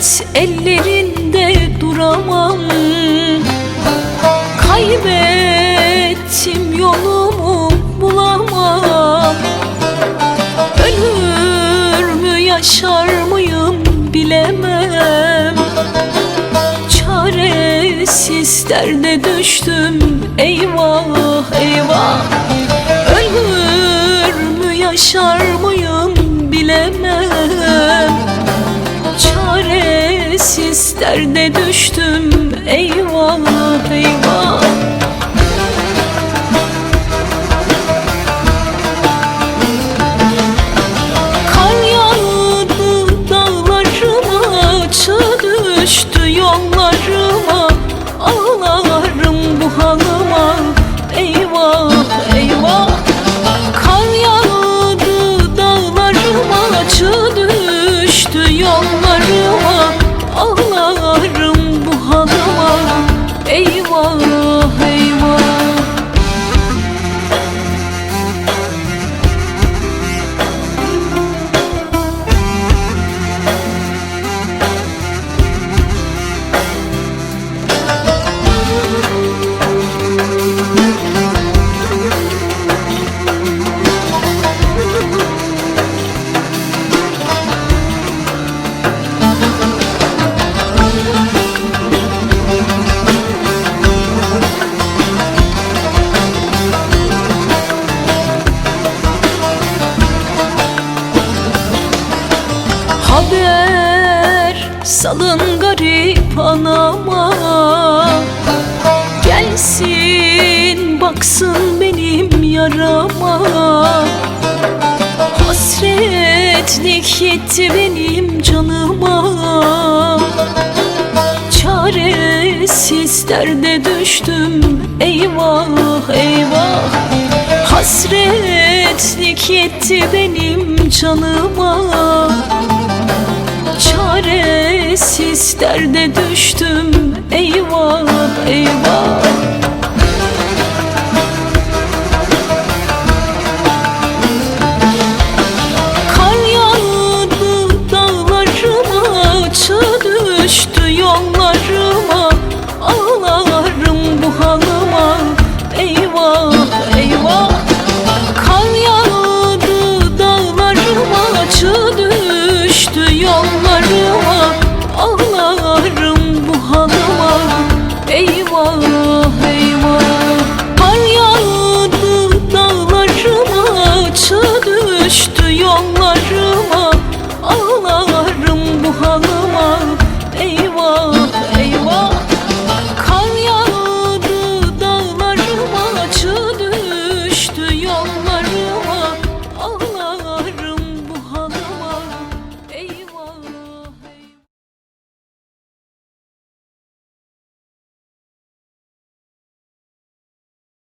Hasret ellerinde duramam. Kaybettim yolumu bulamam. Ölür mü yaşar mıyım bilemem. Çaresiz derde düştüm eyvah. Derde düştüm eyvah eyvah salın garip anama. Gelsin baksın benim yarama. Hasretlik yetti benim canıma. Çaresiz derde düştüm eyvah eyvah. Hasretlik yetti benim canıma çaresiz derde düştüm. Eyvah eyvah. Kar yağdı dağlarıma çığ düştü yollarıma. Ağlarım bu halı